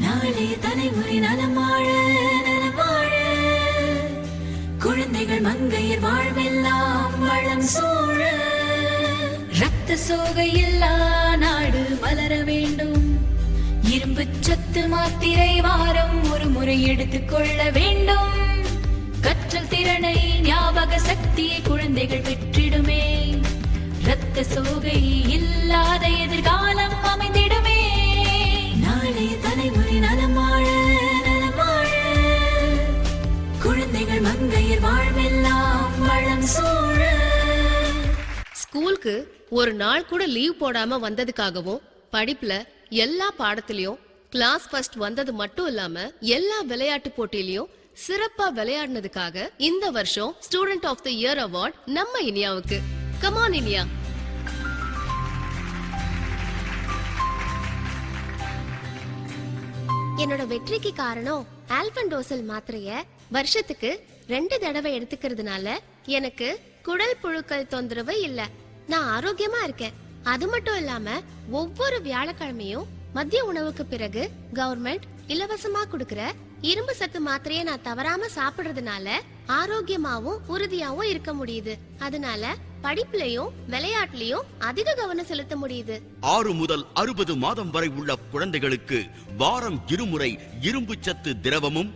நாளே தலைமுறை நலமாழ நலமாழ. குழந்தைகள் மங்கையர் வாழ்வெல்லாம் வளம் சூழ. ரத்த சோகை இல்லா நாடு வளர வேண்டும். இரும்பு சத்து மாத்திரை வாரம் ஒரு முறை எடுத்துக் கொள்ள வேண்டும். கற்றல் திறனை ஞாபக சக்தியை குழந்தைகள் பெற்றிடுமே. ரத்த சோகை ஸ்கூலுக்கு ஒரு நாள் கூட லீவ் போடாம வந்ததுக்காகவும் படிப்புல எல்லா பாடத்திலயும் கிளாஸ் ஃபர்ஸ்ட் வந்தது மட்டும் இல்லாம எல்லா விளையாட்டு போட்டியிலயும் சிறப்பா விளையாடினதுக்காக இந்த வருஷம் student of the year award நம்ம இனியாவுக்கு. Come on Iniya. என்னோட வெற்றிக்கு காரணம் ஆல்பண்டோசல் மாத்திரைய வருஷத்துக்கு ரெண்டு தடவை எடுத்துக்கிறதுனால எனக்கு குடல் புழுக்கள் தொந்தரவு இல்ல. நான் ஆரோக்கியமா இருக்கேன். அது மட்டும் இல்லாம ஒவ்வொரு வியாழக்கிழமையும் மதிய உணவுக்கு பிறகு கவர்மெண்ட் இலவசமா குடுக்கற இரும்பு சத்து மாத்திரையை நான் தவறாம சாப்பிடுறதுனால ஆரோக்கியமாவும் உறுதியாவும் இருக்க முடியுது. அதனால படிப்புலயும் விளையாட்டுலயும் அதிக கவனம் செலுத்த முடியுது. ஆறு முதல் அறுபது மாதம் வரை உள்ள குழந்தைகளுக்கு வாரம் இருமுறை இரும்பு சத்து திரவமும்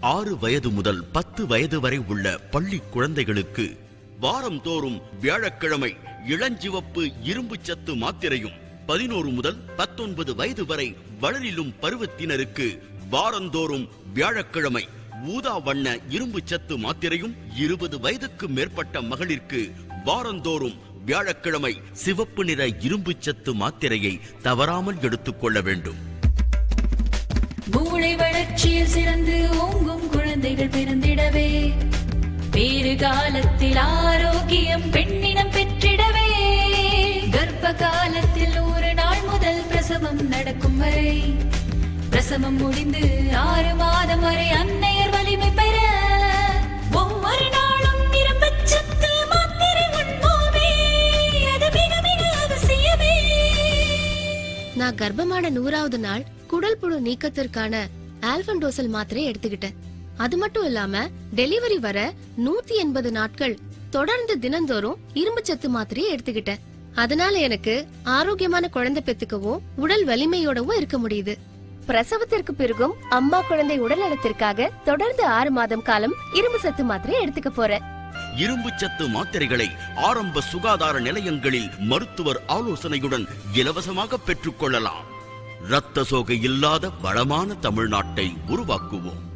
ஆறு வயது முதல் பத்து வயது வரை உள்ள பள்ளி குழந்தைகளுக்கு வாரம் தோறும் வியாழக்கிழமை இளஞ்சிவப்பு இரும்பு சத்து மாத்திரையும் பதினோரு முதல் பத்தொன்பது வயது வரை வளரிலும் பருவத்தினருக்கு வாரந்தோறும் வியாழக்கிழமை ஊதா வண்ண இரும்பு சத்து மாத்திரையும் இருபது வயதுக்கு மேற்பட்ட மகளிருக்கு வாரந்தோறும் வியாழக்கிழமை சிவப்பு நிற இரும்பு சத்து மாத்திரையை தவறாமல் எடுத்துக்கொள்ள வேண்டும். மூளை வளர்ச்சியில் சிறந்து ஓங்கும் குழந்தைகள் பிறந்திடவே. வேறு காலத்தில் பாக்கியம் பெண்ணினம் பெற்றிடவே. கர்ப்ப காலத்தில் ஒரு நாள் முதல் பிரசவம் நடக்கும் வரை. பிரசவம் முடிந்து ஆறு மாதம் வரை அன்னையர் வலிமை பெற. ஒவ்வொரு நாளும் இரும்பச்சத்து மாத்திரை உண்போமே அது மிக மிக அவசியமே. நான் கர்ப்பமான நூறாவது நாள் குடல் புழு நீக்கத்திற்கான ஆல்பன்டோசல் மாத்திரை எடுத்துக்கிட்டேன். அது மட்டும் இல்லாம டெலிவரி வர நூத்தி எண்பது நாட்கள் தொடர்ந்து தினந்தோறும் இரும்பு சத்து மாத்திரையை எடுத்துக்கிட்டேன். அதனால எனக்கு ஆரோக்கியமான குழந்தை பெத்துக்கவும் உடல் வலிமையோடவும் இருக்க முடியுது. பிரசவத்திற்கு பிறகும் அம்மா குழந்தை உடல் நலத்திற்காக தொடர்ந்து ஆறு மாதம் காலம் இரும்பு சத்து மாத்திரை எடுத்துக்க போறேன். இரும்பு சத்து மாத்திரைகளை ஆரம்ப சுகாதார நிலையங்களில் மருத்துவர் ஆலோசனையுடன் இலவசமாக பெற்றுக்கொள்ளலாம் இரத்த சோகை இல்லாத வளமான தமிழ்நாட்டை உருவாக்குவோம்.